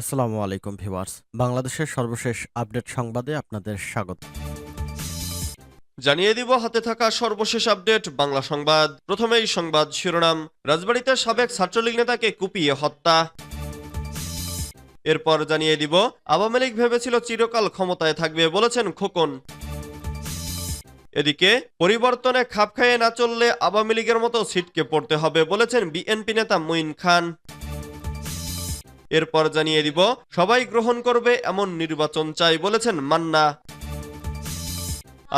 আসসালামু আলাইকুম ভিউয়ার্স। বাংলাদেশের সর্বশেষ আপডেট সংবাদে আপনাদের স্বাগত। জানিয়ে দিব, হাতে থাকা সর্বশেষ আপডেট, বাংলা সংবাদ। প্রথমেই সংবাদ শিরোনাম, রাজবাড়ীতে সাবেক ছাত্রলীগ নেতাকে কুপিয়ে হত্যা। এরপর জানিয়ে দিব, আওয়ামী লীগ ভেবেছিল চিরকাল ক্ষমতায় থাকবে বলেছেন খোকন। এদিকে, পরিবর্তনে খাপ খাইয়ে না চললে আওয়ামী লীগের মতো ছিটকে পড়তে হবে বলেছেন বিএনপি নেতা মুইন খান। এরপর জানিয়ে দিব, সবাই গ্রহণ করবে এমন নির্বাচন চাই বলেছেন মান্না।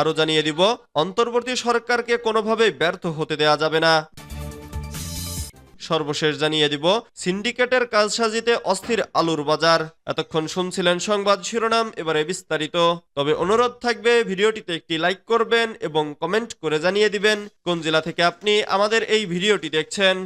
আরও জানিয়ে দিব, অন্তর্বর্তী সরকারকে কোনোভাবেই ব্যর্থ হতে দেয়া যাবে না। সর্বশেষ জানিয়ে দিব, সিন্ডিকেটের কাজ সাজিতে অস্থির আলুর বাজার। এতক্ষণ শুনছিলেন সংবাদ শিরোনাম, এবারে বিস্তারিত। তবে অনুরোধ থাকবে, ভিডিওটিতে একটি লাইক করবেন এবং কমেন্ট করে জানিয়ে দিবেন, কোন জেলা থেকে আপনি আমাদের এই ভিডিওটি দেখছেন।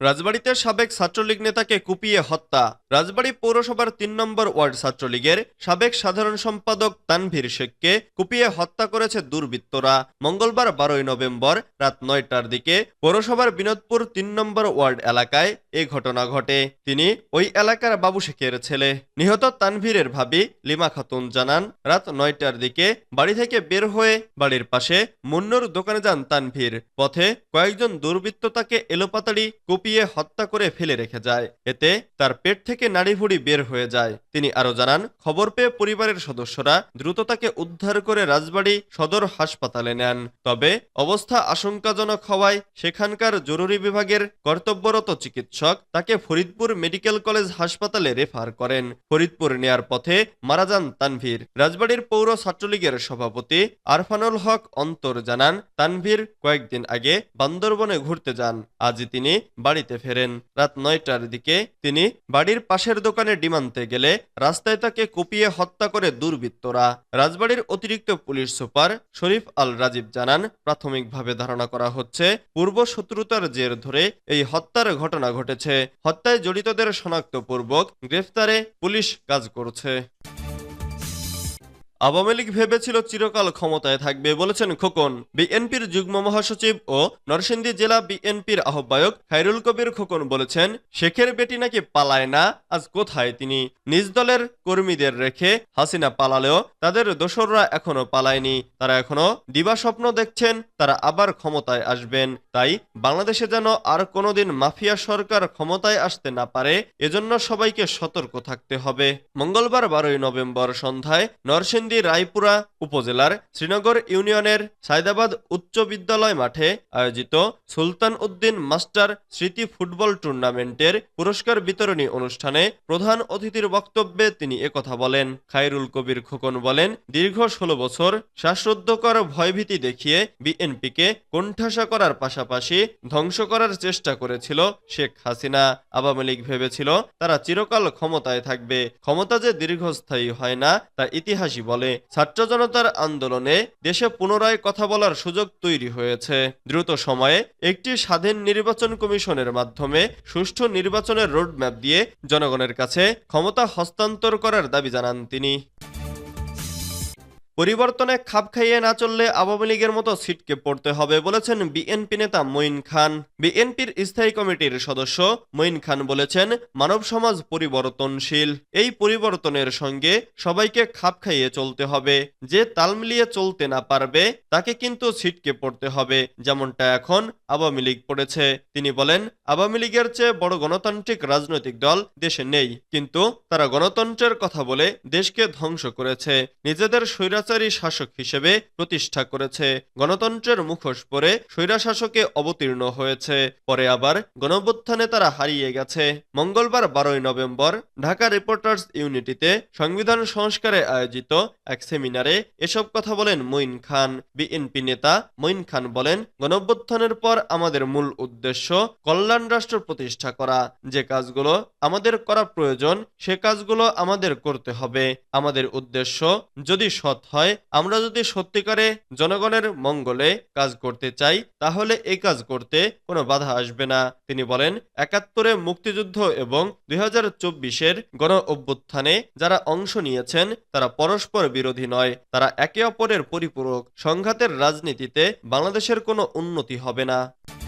রাজবাড়ীতে সাবেক ছাত্রলীগ নেতাকে কুপিয়ে হত্যা। রাজবাড়ী পৌরসভার তিন নম্বর ওয়ার্ড ছাত্রলীগের সাবেক সাধারণ সম্পাদক তানভীর শেখকে কুপিয়ে হত্যা করেছে দুর্বৃত্তরা। মঙ্গলবার বারোই নভেম্বর রাত নয়টার দিকে পৌরসভার বিনোদপুর তিন নম্বর ওয়ার্ড এলাকায় এ ঘটনা ঘটে। তিনি ওই এলাকার বাবু শেখের ছেলে। নিহত তানভীরের ভাবি লিমা খাতুন জানান, রাত নয়টার দিকে বাড়ি থেকে বের হয়ে বাড়ির পাশে মুন্নুর দোকানে যান তানভীর। পথে কয়েকজন দুর্বৃত্ত তাকে এলোপাতাড়ি কুপিয়ে হত্যা করে ফেলে রেখে যায়। এতে তার পেট থেকে নাড়িভুড়ি বের হয়ে যায়। তিনি আরও জানান, খবর পেয়ে পরিবারের সদস্যরা দ্রুত তাকে উদ্ধার করে রাজবাড়ী সদর হাসপাতালে নেন। তবে অবস্থা আশঙ্কাজনক হওয়ায় সেখানকার জরুরি বিভাগের কর্তব্যরত চিকিৎসক তাকে ফরিদপুর মেডিকেল কলেজ হাসপাতালে রেফার করেন। ফরিদপুর নেয়ার পথে মারা যান তানভীর। রাজবাড়ির পৌর ছাত্রলীগের সভাপতি আরফানুল হক অন্তর জানান, তানভীর কয়েকদিন আগে বান্দরবনে ঘুরতে যান। আজ তিনি বাড়িতে ফেরেন। রাত নয়টার দিকে তিনি বাড়ির পাশের দোকানে ডিমান্তে গেলে রাস্তায় তাকে কুপিয়ে হত্যা করে দুর্বৃত্তরা। রাজবাড়ির অতিরিক্ত পুলিশ সুপার শরীফ আল রাজীব জানান, প্রাথমিকভাবে ধারণা করা হচ্ছে পূর্ব শত্রুতার জের ধরে এই হত্যার ঘটনা ঘটেছে। হত্যায় জড়িতদের শনাক্তপূর্বক গ্রেফতারে পুলিশ কাজ করছে। আওয়ামী লীগ ভেবেছিল চিরকাল ক্ষমতায় থাকবে বলেছেন খোকন। বিএনপির যুগ্ম মহাসচিব ও নরসিংদী জেলা বিএনপির আহ্বায়ক খায়রুল কবির খোকন বলেছেন, শেখের বেটি নাকি পালায় না, আজ কোথায় তিনি? নিজ দলের কর্মীদের রেখে হাসিনা পালালেও তাদের দোসররা এখনও পালায়নি। তারা এখনও দিবা স্বপ্ন দেখছেন, তারা আবার ক্ষমতায় আসবেন। তাই বাংলাদেশে যেন আর কোনোদিন মাফিয়া সরকার ক্ষমতায় আসতে না পারে, এজন্য সবাইকে সতর্ক থাকতে হবে। মঙ্গলবার বারোই নভেম্বর সন্ধ্যায় নরসিংদী রায়পুরা উপজেলার শ্রীনগর ইউনিয়নের সায়দাবাদ উচ্চ বিদ্যালয় মাঠে আয়োজিত সুলতান উদ্দিন মাস্টার স্মৃতি ফুটবল টুর্নামেন্টের পুরস্কার বিতরণী অনুষ্ঠানে প্রধান অতিথির বক্তব্যে তিনি একথা বলেন। খায়রুল কবির খোকন বলেন, দীর্ঘ ষোলো বছর শ্বাসরুদ্ধকর ভয়ভীতি দেখিয়ে বিএনপিকে কোণঠাসা করার পাশাপাশি ধ্বংস করার চেষ্টা করেছিল শেখ হাসিনা। আওয়ামী লীগ ভেবেছিল, তারা চিরকাল ক্ষমতায় থাকবে। ক্ষমতা যে দীর্ঘস্থায়ী হয় না, তা ইতিহাসই বলে। ছাত্র জনতার আন্দোলনে দেশে পুনরায় কথা বলার সুযোগ তৈরি হয়েছে। দ্রুত সময়ে একটি স্বাধীন নির্বাচন কমিশনের মাধ্যমে সুষ্ঠু নির্বাচনের রোডম্যাপ দিয়ে জনগণের কাছে ক্ষমতা হস্তান্তর করার দাবি জানান তিনি। পরিবর্তনে খাপ খাইয়ে না চললে আওয়ামী লীগের মতো সিটকে পড়তে হবে বলেছেন বিএনপি নেতা মঈন খান। বিএনপির স্থায়ী কমিটির সদস্য মঈন খান বলেছেন, মানব সমাজ পরিবর্তনশীল। এই পরিবর্তনের সঙ্গে সবাইকে খাপ খাইয়ে চলতে হবে। যে তাল মিলিয়ে চলতে না পারবে, তাকে কিন্তু সিটকে পড়তে হবে। যেমনটা এখন আওয়ামী লীগ পড়েছে। তিনি বলেন, আওয়ামী লীগের চেয়ে বড় গণতান্ত্রিক রাজনৈতিক দল দেশে নেই। কিন্তু তারা গণতন্ত্রের কথা বলে দেশকে ধ্বংস করেছে। নিজেদের স্বৈরাচারী শাসক হিসেবে প্রতিষ্ঠা করেছে। গণতন্ত্রের মুখোশ পরে স্বৈরাশাসকে অবতীর্ণ হয়েছে। পরে আবার গণবুত্থানে তারা হারিয়ে গেছে। মঙ্গলবার বারোই নভেম্বর ঢাকা রিপোর্টার্স ইউনিটিতে সংবিধান সংস্কারে আয়োজিত এক সেমিনারে এসব কথা বলেন মঈন খান। বিএনপি নেতা মঈন খান বলেন, গণঅভ্যুত্থানের পর আমাদের মূল উদ্দেশ্য কল্যাণ রাষ্ট্র প্রতিষ্ঠা করা। যে কাজগুলো আমাদের করা প্রয়োজন, সে কাজগুলো আমাদের করতে হবে। আমাদের উদ্দেশ্য, যদি সৎ হয়, আমরা যদি সত্যিকারে জনগণের মঙ্গলে কাজ করতে চাই, তাহলে এই কাজ করতে কোনো বাধা আসবে না। তিনি বলেন, একাত্তরে মুক্তিযুদ্ধ এবং দুই হাজার চব্বিশের গণ অভ্যুত্থানে যারা অংশ নিয়েছেন, তারা পরস্পর বিরোধী নয়। তারা একে অপরের পরিপূরক। সংঘাতের রাজনীতিতে বাংলাদেশের কোনো উন্নতি হবে না। Bye.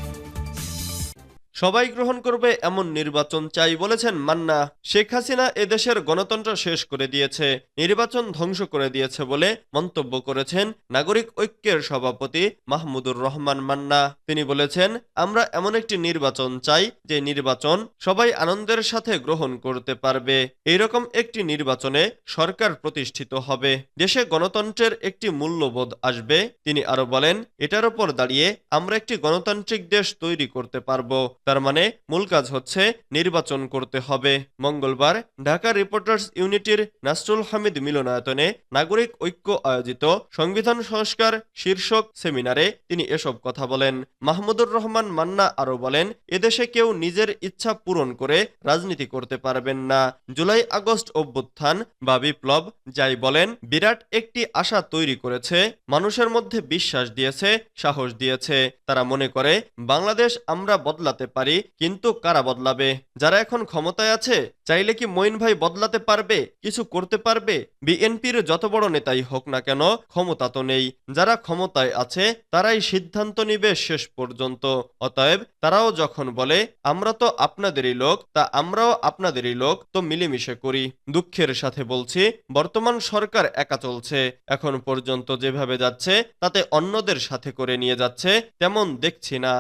সবাই গ্রহণ করবে এমন নির্বাচন চাই বলেছেন মান্না। শেখ হাসিনা এদেশের গণতন্ত্র শেষ করে দিয়েছে, নির্বাচন ধ্বংস করে দিয়েছে বলে মন্তব্য করেছেন নাগরিক ঐক্যের সভাপতি মাহমুদুর রহমান মান্না। তিনি বলেছেন, আমরা এমন একটি নির্বাচন চাই যে নির্বাচন সবাই আনন্দের সাথে গ্রহণ করতে পারবে। এইরকম একটি নির্বাচনে সরকার প্রতিষ্ঠিত হবে। দেশে গণতন্ত্রের একটি মূল্যবোধ আসবে। তিনি আরও বলেন, এটার উপর দাঁড়িয়ে আমরা একটি গণতান্ত্রিক দেশ তৈরি করতে পারব। তার মানে মূল কাজ হচ্ছে নির্বাচন করতে হবে। মঙ্গলবার ঢাকা রিপোর্টার্স ইউনিটির নাসরুল হামিদ মিলনায়তনে নাগরিক ঐক্য আয়োজিত সংবিধান সংস্কার শীর্ষক সেমিনারে তিনি এসব কথা বলেন। মাহমুদুর রহমান মান্না আরও বলেন, এদেশে কেউ নিজের ইচ্ছা পূরণ করে রাজনীতি করতে পারবেন না। জুলাই আগস্ট অভ্যুত্থান বা বিপ্লব, যাই বলেন, বিরাট একটি আশা তৈরি করেছে, মানুষের মধ্যে বিশ্বাস দিয়েছে, সাহস দিয়েছে। তারা মনে করে, বাংলাদেশ আমরা বদলাতে পারি, কিন্তু কারা বদলাবে? যারা এখন ক্ষমতায় আছে, চাইলে কি মঈন ভাই বদলাতে পারবে, কিছু করতে পারবে? বিএনপির যত বড় নেতাই হোক না কেন, ক্ষমতা তো নেই। যারা ক্ষমতায় আছে, তারাই সিদ্ধান্ত নিবে শেষ পর্যন্ত। অতএব তারাও যখন বলে, আমরা তো আপনাদেরই লোক, তা আমরাও আপনাদেরই লোক, তো মিলেমিশে করি। দুঃখের সাথে বলছি, বর্তমান সরকার একা চলছে। এখন পর্যন্ত যেভাবে যাচ্ছে, তাতে অন্যদের সাথে করে নিয়ে যাচ্ছে, তেমন দেখছি না।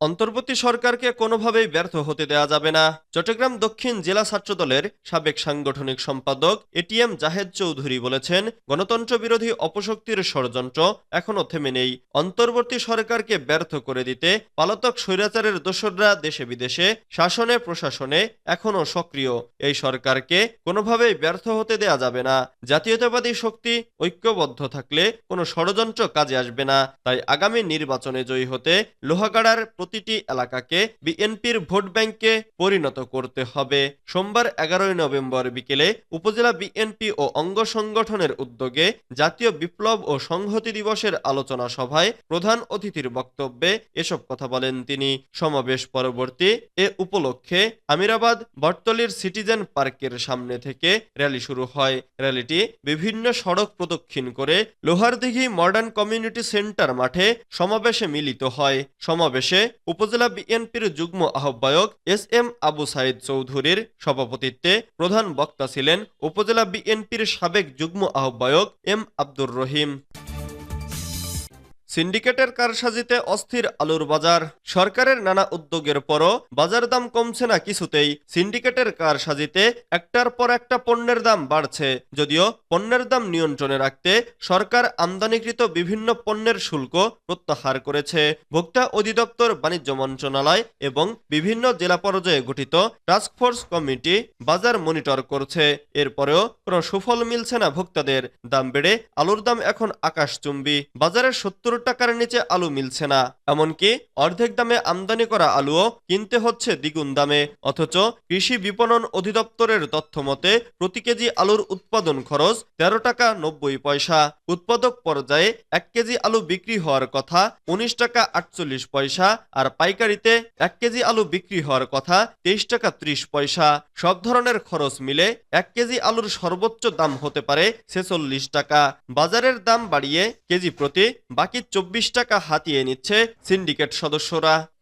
অন্তর্বর্তী সরকারকে কোনোভাবেই ব্যর্থ হতে দেয়া যাবে না। চট্টগ্রাম দক্ষিণ জেলা ছাত্রদলের সাবেক সাংগঠনিক সম্পাদক এটিএম জাহেদ চৌধুরী বলেছেন, গণতন্ত্র বিরোধী অপশক্তির ষড়যন্ত্র এখনও থেমে নেই। অন্তর্বর্তী সরকারকে ব্যর্থ করে দিতে পলাতক স্বৈরাচারের দোসররা দেশে বিদেশে, শাসনে, প্রশাসনে এখনও সক্রিয়। এই সরকারকে কোনোভাবেই ব্যর্থ হতে দেয়া যাবে না। জাতীয়তাবাদী শক্তি ঐক্যবদ্ধ থাকলে কোনো ষড়যন্ত্র কাজে আসবে না। তাই আগামী নির্বাচনে জয়ী হতে লোহাগাড়ার প্রতিটি এলাকাকে বিএনপির ভোট ব্যাংকে পরিণত করতে হবে। সোমবার এগারোই নভেম্বর বিকেলে উপজেলা বিএনপি ও অঙ্গ সংগঠনের উদ্যোগে জাতীয় বিপ্লব ও সংহতি দিবসের আলোচনা সভায় প্রধান অতিথির বক্তব্যে এসব কথা বলেন তিনি। সমাবেশ পরবর্তী এ উপলক্ষে আমিরাবাদ বটতলির সিটিজেন পার্কের সামনে থেকে র্যালি শুরু হয়। র্যালিটি বিভিন্ন সড়ক প্রদক্ষিণ করে লোহারদিঘি মডার্ন কমিউনিটি সেন্টার মাঠে সমাবেশে মিলিত হয়। সমাবেশে উপজেলা বিএনপির যুগ্ম আহ্বায়ক এস এম আবু সাইদ চৌধুরীর সভাপতিত্বে প্রধান বক্তা ছিলেন উপজেলা বিএনপির সাবেক যুগ্ম আহ্বায়ক এম আব্দুর রহিম। সিন্ডিকেটের কারসাজিতে অস্থির আলুর বাজার। সরকারের নানা উদ্যোগের পরও বাজার দাম কমছে না কিছুতেই। সিন্ডিকেটের কারসাজিতে একটার পর একটা পণ্যের দাম বাড়ছে। যদিও পণ্যের দাম নিয়ন্ত্রণে রাখতে সরকার আমদানিকৃত বিভিন্ন পণ্যের শুল্ক প্রত্যাহার করেছে। ভোক্তা অধিদপ্তর, বাণিজ্য মন্ত্রণালয় এবং বিভিন্ন জেলা পর্যায়ে গঠিত টাস্কফোর্স কমিটি বাজার মনিটর করছে। এরপরেও কোনো সুফল মিলছে না ভোক্তাদের। দাম বেড়ে আলুর দাম এখন আকাশচুম্বী। বাজারের সত্তর টাকার নিচে আলু মিলছে না। এমনকি অর্ধেক দামে আমদানি করা আলুও কিনতে হচ্ছে দ্বিগুণ দামে। অথচ কৃষি বিপণন অধিদপ্তরের তথ্য মতে, প্রতি কেজি আলুর উৎপাদন খরচ তেরো টাকা নব্বই পয়সা। উৎপাদক পর্যায়ে এক কেজি আলু বিক্রি হওয়ার কথা উনিশ টাকা আটচল্লিশ পয়সা আর পাইকারিতে এক কেজি আলু বিক্রি হওয়ার কথা তেইশ টাকা ত্রিশ পয়সা। সব ধরনের খরচ মিলে এক কেজি আলুর সর্বোচ্চ দাম হতে পারে ছেচল্লিশ টাকা। বাজারের দাম বাড়িয়ে কেজি প্রতি বাকি চব্বিশ টাকা হাতিয়ে নিচ্ছে সিন্ডিকেট সদস্যরা।